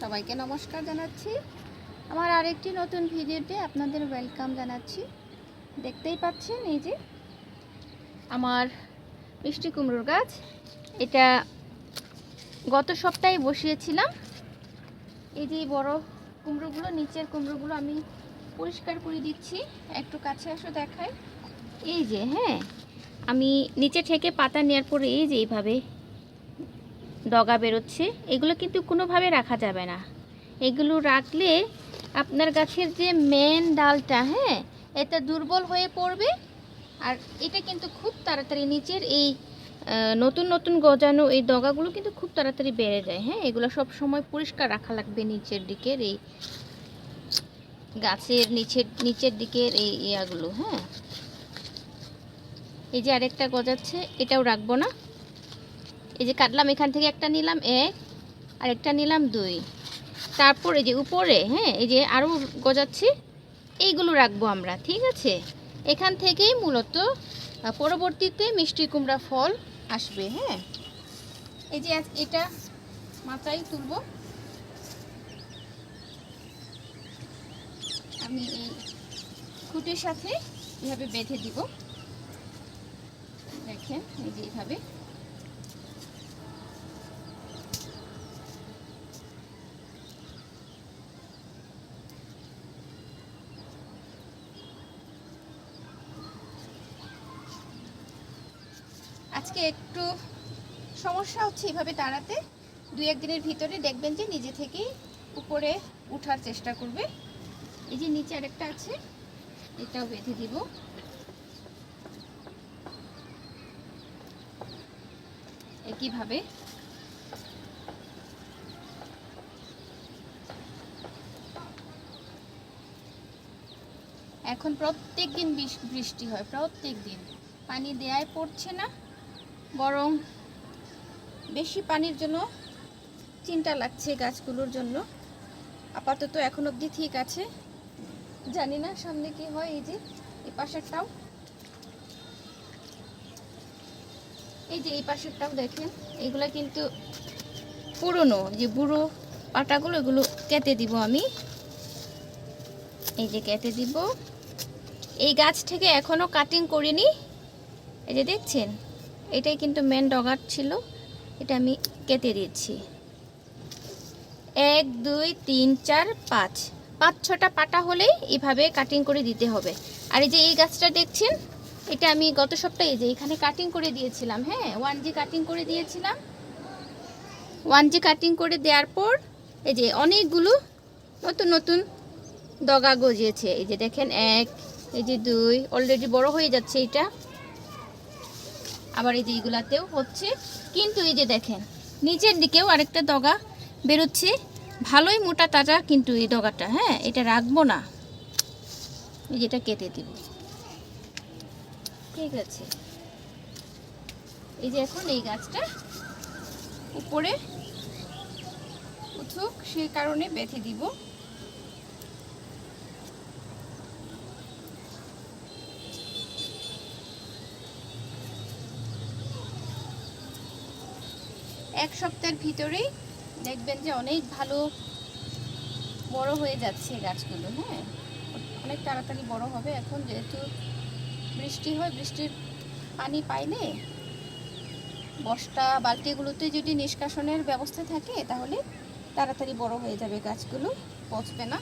সবাইকে নমস্কার জানাচ্ছি। আমার আরেকটি নতুন ভিডিওতে আপনাদের ওয়েলকাম জানাচ্ছি। দেখতেই পাচ্ছেন এই যে আমার মিষ্টি কুমড়োর গাছ। এটা গত সপ্তাহে বসিয়েছিলাম। এই যে বড় কুমড়োগুলো, নিচের কুমড়োগুলো আমি পরিষ্কার করে দিচ্ছি। একটু কাছে আসো দেখাই। এই যে হ্যাঁ আমি নিচে থেকে পাতা নেওয়ার পরে এই যে এইভাবে ডগা বেরোচ্ছে, এগুলো কিন্তু কোনোভাবে রাখা যাবে না। এগুলো রাখলে আপনার গাছের যে মেন ডালটা হ্যাঁ এটা দুর্বল হয়ে পড়বে। আর এটা কিন্তু খুব তাড়াতাড়ি নিচের এই নতুন নতুন গজানো এই ডগাগুলো কিন্তু খুব তাড়াতাড়ি বেড়ে যায় হ্যাঁ এগুলো সব সময় পরিষ্কার রাখা লাগবে নিচের দিকের এই গাছের নিচের নিচের দিকের এই ইয়াগুলো হ্যাঁ। এই যে আরেকটা গজাচ্ছে, এটাও রাখব না। এই যে কাটলাম, এখান থেকে একটা নিলাম এক আর একটা নিলাম দুই। তারপর এই যে উপরে হ্যাঁ এই যে আরও গজাচ্ছি, এইগুলো রাখব আমরা, ঠিক আছে? এখান থেকেই মূলত পরবর্তীতে মিষ্টি কুমড়া ফল আসবে হ্যাঁ? এই যে এটা মাথায় তুলবো। আমি এই খুঁটির সাথে এভাবে বেঁধে দিব। দেখেন, এই যে এইভাবে আজকে একটু সমস্যা হচ্ছে এভাবে দাঁড়াতে। দুই একদিনের ভিতরে দেখবেন যে নিজে থেকেই উপরে উঠার চেষ্টা করবে। এই যে নিচে আরেকটা আছে, এটাও বেঁধে দিব। একইভাবে। এখন প্রত্যেক দিন বৃষ্টি হয় প্রত্যেক দিন পানি দেয়ায় পড়ছে না। বরং বেশি পানির জন্য চিন্তা লাগছে গাছগুলোর জন্য। আপাতত এখন অবধি ঠিক আছে। জানি না সামনে কি হয় এই যে, এই পাশেরটাও। এই যে এই পাশেরটাও দেখেন, এগুলা কিন্তু পুরনো, যে বুড়ো পাটাগুলো এগুলো কেটে দিব আমি। এই যে কেটে দিব। এই গাছ থেকে এখনও কাটিং করিনি। এই যে দেখছেন? এটাই কিন্তু মেন ডগার ছিল। এটা আমি কেটে দিয়েছি। এক, দুই, তিন, চার, পাঁচ। পাঁচ, ছটা পাটা হলেই এভাবে কাটিং করে দিতে হবে। আর এই যে এই গাছটা দেখছেন, এটা আমি গত সপ্তাহে যে এখানে কাটিং করে দিয়েছিলাম হ্যাঁ? ওয়ান জি কাটিং করে দিয়েছিলাম। ওয়ান জি কাটিং করে দেওয়ার পর এই যে অনেকগুলো নতুন নতুন ডগা গজিয়েছে। এই যে দেখেন, এক, এই যে দুই অলরেডি বড় হয়ে যাচ্ছে এটা আবার এই যে এইগুলাতেও হচ্ছে। কিন্তু এই যে দেখেন, নিচের দিকেও আরেকটা ডগা বেরোচ্ছে। ভালোই মোটা তাজা কিন্তু এই ডগাটা হ্যাঁ? এটা রাখব না। এই যেটা কেটে দিব। ঠিক আছে। এই যে এখন এই গাছটা উপরে উঠুক, সেই কারণে বেঁধে দিব। এক সপ্তাহের ভিতরেই দেখবেন যে অনেক ভালো বড় হয়ে যাচ্ছে গাছগুলো হ্যাঁ? অনেক তাড়াতাড়ি বড় হবে এখন, যেহেতু বৃষ্টি হয়, বৃষ্টির পানি পাইলে বস্তা, বালতিগুলোতে যদি নিষ্কাশনের ব্যবস্থা থাকে, তাহলে তাড়াতাড়ি বড় হয়ে যাবে গাছগুলো, পচবে না।